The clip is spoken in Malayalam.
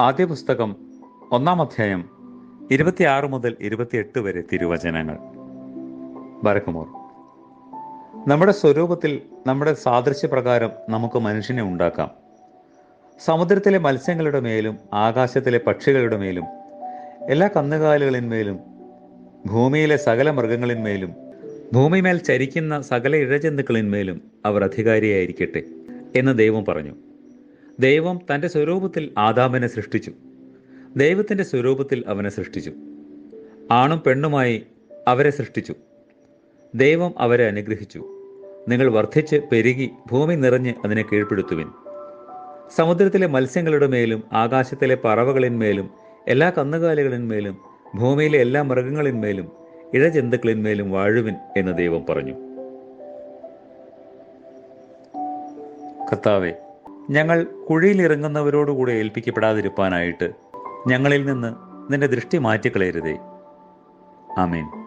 ആദ്യ പുസ്തകം ഒന്നാം അധ്യായം ഇരുപത്തിയാറ് മുതൽ ഇരുപത്തിയെട്ട് വരെ തിരുവചനങ്ങൾ. ബരക്കുമോർ നമ്മുടെ സ്വരൂപത്തിൽ നമ്മുടെ സാദൃശ്യപ്രകാരം നമുക്ക് മനുഷ്യനെ ഉണ്ടാക്കാം. സമുദ്രത്തിലെ മത്സ്യങ്ങളുടെ മേലും ആകാശത്തിലെ പക്ഷികളുടെ മേലും എല്ലാ കന്നുകാലികളിന്മേലും ഭൂമിയിലെ സകല മൃഗങ്ങളിന്മേലും ഭൂമിമേൽ ചരിക്കുന്ന സകല ഇഴജന്തുക്കളിന്മേലും അവർ അധികാരിയായിരിക്കട്ടെ എന്ന് ദൈവം പറഞ്ഞു. ദൈവം തന്റെ സ്വരൂപത്തിൽ ആദാമിനെ സൃഷ്ടിച്ചു. ദൈവത്തിന്റെ സ്വരൂപത്തിൽ അവനെ സൃഷ്ടിച്ചു. ആണും പെണ്ണുമായി അവരെ സൃഷ്ടിച്ചു. ദൈവം അവരെ അനുഗ്രഹിച്ചു. നിങ്ങൾ വർദ്ധിച്ച് പെരുകി ഭൂമി നിറഞ്ഞ് അതിനെ കീഴ്പ്പെടുത്തുവിൻ. സമുദ്രത്തിലെ മത്സ്യങ്ങളുടെ മേലും ആകാശത്തിലെ പറവകളിന്മേലും എല്ലാ കന്നുകാലികളിന്മേലും ഭൂമിയിലെ എല്ലാ മൃഗങ്ങളിന്മേലും ഇഴജന്തുക്കളിന്മേലും വാഴുവിൻ എന്ന് ദൈവം പറഞ്ഞു. കർത്താവെ ഞങ്ങൾ കുഴിയിലിറങ്ങുന്നവരോടുകൂടെ ഏൽപ്പിക്കപ്പെടാതിരിപ്പാനായിട്ട് ഞങ്ങളിൽ നിന്ന് നിന്റെ ദൃഷ്ടി മാറ്റിക്കളയരുതേ. ആമേൻ.